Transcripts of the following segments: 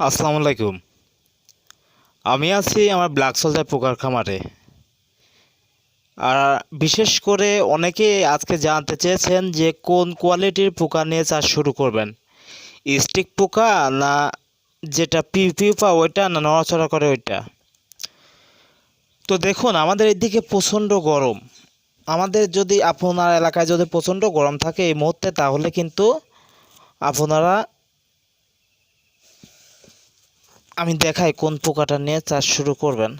আসসালামু আলাইকুম। আমি আছি আমার ব্ল্যাক সোলজার পোকার খামারে। আর বিশেষ করে অনেকে আজকে জানতে চেয়েছেন যে কোন কোয়ালিটির পোকা নিয়ে চাষ শুরু করবেন। স্টিক পোকা না যেটা পা ওইটা না নড়াচড়া করে ওইটা? তো দেখুন, আমাদের এদিকে প্রচণ্ড গরম। আমাদের যদি আপনার এলাকায় যদি প্রচণ্ড গরম থাকে এই মুহূর্তে, তাহলে কিন্তু আপনারা আমি দেখাই কোন পোকাটা নিয়ে চাষ শুরু করবেন।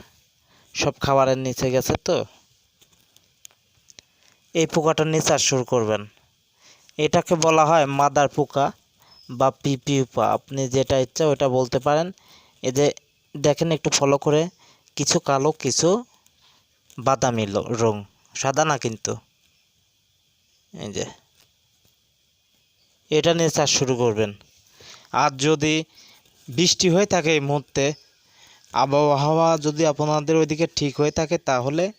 সব খাবারের নিচে গেছে তো। এই পোকাটা নিয়ে চাষ শুরু করবেন। এটাকে বলা হয় মাদার পোকা বা পিপিউপা। আপনি যেটা ইচ্ছা ওটা বলতে পারেন। যে দেখেন একটু ফলো করে, কিছু কালো, কিছু বাদামি রং, সাদা না কিন্তু? এই যে। এটা নিয়ে চাষ শুরু করবেন। আর যদি বৃষ্টি হয়ে থাকে এই মুহূর্তে। আবহাওয়া যদি আপনাদের ওইদিকে ঠিক হয়ে থাকে, তাহলে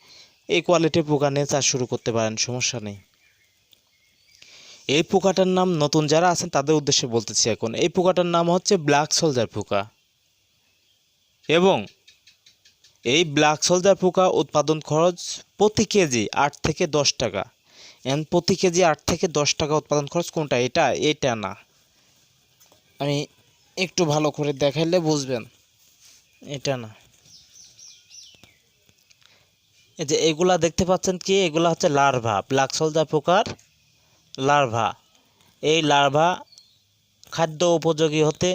এই কোয়ালিটির পোকা নিয়ে চাষ শুরু করতে পারেন, সমস্যা নেই। এই পোকাটার নাম নতুন যারা আছেন, তাদের উদ্দেশ্যে বলতেছি এখন, এই পোকাটার নাম হচ্ছে ব্ল্যাক সোলজার পোকা। এবং এই ব্ল্যাক সোলজার পোকা উৎপাদন খরচ প্রতি কেজি আট থেকে দশ টাকা। এন, প্রতি কেজি আট থেকে দশ টাকা উৎপাদন খরচ কোনটা? এটা এটা না। আমি একটু ভালো করে দেখাইলে বুঝবেন। এটা না। এই যে এগুলা দেখতে পাচ্ছেন কি? এগুলা হচ্ছে লার্ভা, ব্ল্যাক সোলজার পোকার লার্ভা। এই লার্ভা খাদ্য উপযোগী হতে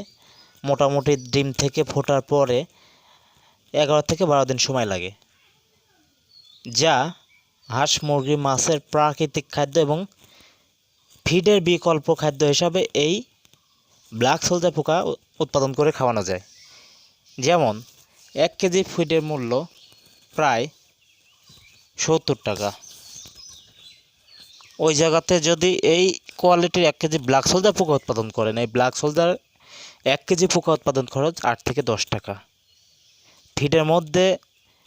মোটামুটি ডিম থেকে ফোটার পরে এগারো থেকে বারো দিন সময় লাগে। যা হাঁস, মুরগি, মাছের প্রাকৃতিক খাদ্য এবং ফিডের বিকল্প খাদ্য হিসাবে এই ব্ল্যাক সোলজার পোকা উৎপাদন করে খাওয়ানো যায়। যেমন, এক কেজি ফিডের মূল্য প্রায় সত্তর টাকা। ওই জায়গাতে যদি এই কোয়ালিটির এক কেজি ব্ল্যাক সোলজার পোকা উৎপাদন করেন, এই ব্ল্যাক সোলজার এক কেজি পোকা উৎপাদন খরচ আট থেকে দশ টাকা। ফিডের মধ্যে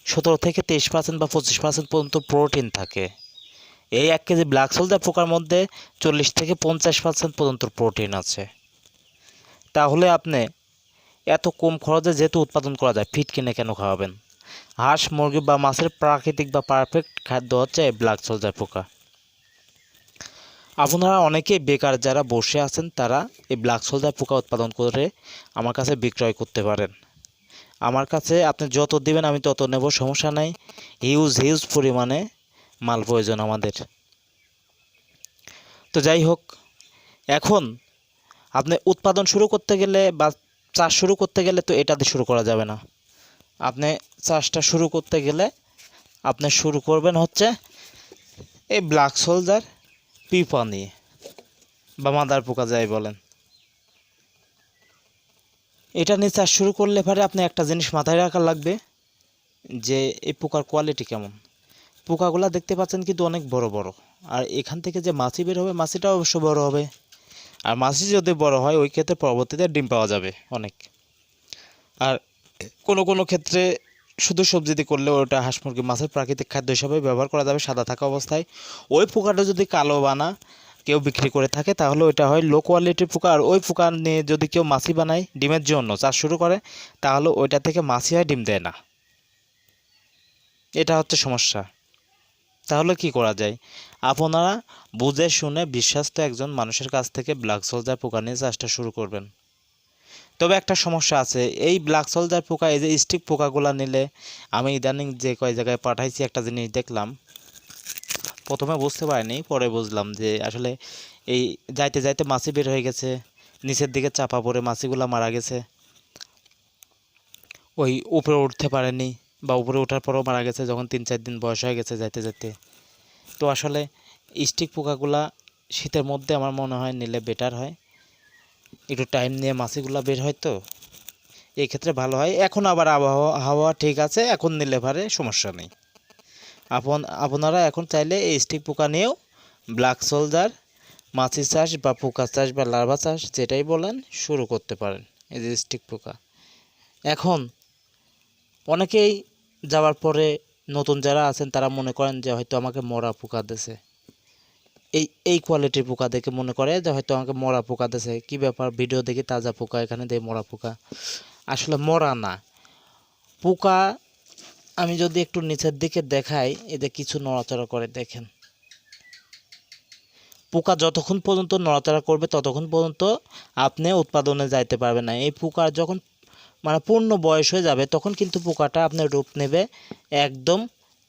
সতেরো থেকে তেইশ পার্সেন্ট বা পঁচিশ পার্সেন্ট পর্যন্ত প্রোটিন থাকে। এই এক কেজি ব্ল্যাক সোলজার পোকার মধ্যে চল্লিশ থেকে পঞ্চাশ পার্সেন্ট পর্যন্ত প্রোটিন আছে। তাহলে আপনি এত কম খরচে যেহেতু উৎপাদন করা যায়, ফিট কিনে কেন খাওয়াবেন? হাঁস, মুরগি বা মাছের প্রাকৃতিক বা পারফেক্ট খাদ্য হচ্ছে ব্ল্যাক সোলজার পোকা। আপনারা অনেকেই বেকার যারা বসে আছেন, তারা এই ব্ল্যাক সোলজার পোকা উৎপাদন করে আমার কাছে বিক্রয় করতে পারেন। আমার কাছে আপনি যত দিবেন, আমি তত নেব, সমস্যা নাই। হিউজ হিউজ পরিমাণে মাল প্রয়োজন আমাদের। তো যাই হোক, এখন আপনি উৎপাদন শুরু করতে গেলে বা চাষ শুরু করতে গেলে তো এটা দিয়ে শুরু করা যাবে না। আপনি চাষটা শুরু করতে গেলে আপনি শুরু করবেন হচ্ছে এই ব্ল্যাক সোলজার পিপা নিয়ে বা মাদার পোকা যাই বলেন। এটা নিয়ে চাষ শুরু করলে পরে আপনি একটা জিনিস মাথায় রাখা লাগবে যে এই পোকার কোয়ালিটি কেমন। পোকাগুলা দেখতে পাচ্ছেন কিন্তু অনেক বড় বড়। আর এখান থেকে যে মাছি বের হবে মাছিটাও অবশ্য বড় হবে। আর মাছি যদি বড় হয়, ওই ক্ষেত্রে পরবর্তীতে ডিম পাওয়া যাবে অনেক। আর কোনো কোনো ক্ষেত্রে শুধু সবজি দিয়ে করলে ওটা হাঁস মুরগি, মাছের প্রাকৃতিক খাদ্য হিসাবে ব্যবহার করা যাবে সাদা থাকা অবস্থায়। ওই পোকাটা যদি কালো বানা, কেউ বিক্রি করে থাকে, তাহলে ওইটা হয় লো কোয়ালিটির পোকা। আর ওই পোকা নিয়ে যদি কেউ মাছি বানায়, ডিমের জন্য চাষ শুরু করে, তাহলে ওইটা থেকে মাছি হয় ডিম দেয় না। এটা হচ্ছে সমস্যা। তাহলে কি করা যায়? আপনারা বুঝে শুনে বিশ্বাস্ত একজন মানুষের কাছ থেকে ব্ল্যাক সোলজার পোকা নিয়ে চাষটা শুরু করবেন। তবে একটা সমস্যা আছে, এই ব্ল্যাক সোলজার পোকা, এই যে স্টিক পোকাগুলো নিলে আমি ইদানিং যে কয় জায়গায় পাঠাইছি একটা জিনিস দেখলাম। প্রথমে বুঝতে পারিনি, পরে বুঝলাম যে আসলে এই যাইতে যাইতে মাছি বের হয়ে গেছে, নিচের দিকে চাপা পড়ে মাছিগুলো মারা গেছে। ওই উপরে উঠতে পারেনি বা উপরে ওঠার পরও মারা গেছে যখন তিন চার দিন বয়স হয়ে গেছে যাইতে যাইতে। তো আসলে স্টিক পোকাগুলা শীতের মধ্যে আমার মনে হয় নিলে বেটার হয়। একটু টাইম নিয়ে মাছিগুলা বের হয় তো। এই ক্ষেত্রে ভালো হয়। এখন আবার আবহাওয়া হাওয়া ঠিক আছে, এখন নিলে পারে, সমস্যা নেই। আপন, আপনারা এখন চাইলে এই স্টিক পোকা নিয়েও ব্ল্যাক সোলজার মাছি চাষ বা পোকা চাষ বা লার্ভা চাষ যেটাই বলেন শুরু করতে পারেন। এই যে স্টিক পোকা। এখন অনেকেই যাওয়ার পরে নতুন যারা আছেন, তারা মনে করেন যে হয়তো আমাকে মরা পোকা দিছে। এই এই কোয়ালিটির পোকা দেখে মনে করে যে হয়তো আমাকে মরা পোকা দিয়েছে কী ব্যাপার? ভিডিও দেখি তাজা পোকা, এখানে দেয় মরা পোকা। আসলে মরা না। পোকা আমি যদি একটু নিচের দিকে দেখাই এতে কিছু নড়াচড়া করে, দেখেন। পোকা যতক্ষণ পর্যন্ত নড়াচড়া করবে, ততক্ষণ পর্যন্ত আপনি উৎপাদনে যাইতে পারবেন না। এই পোকার যখন মানে পূর্ণ বয়স হয়ে যাবে, তখন কিন্তু পোকাটা আপনার রূপ নেবে একদম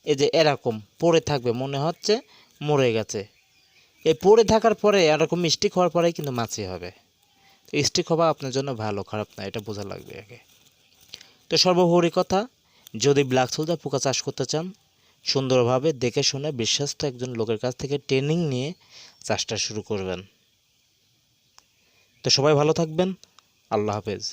এই যে এরকম, পড়ে থাকবে, মনে হচ্ছে মরে গেছে। এই পড়ে থাকার পরে এরকম মিষ্টি খাওয়ার পরে কিন্তু মাছি হবে। তো স্টিক হওয়া আপনার জন্য ভালো, খারাপ না, এটা বোঝা লাগবে আগে। তো সর্বোপরি কথা, যদি ব্ল্যাক সোলজার পোকা চাষ করতে চান, সুন্দরভাবে দেখে শুনে বিশ্বস্ত একজন লোকের কাছ থেকে ট্রেনিং নিয়ে চাষটা শুরু করবেন। তো সবাই ভালো থাকবেন, আল্লাহ হাফেজ।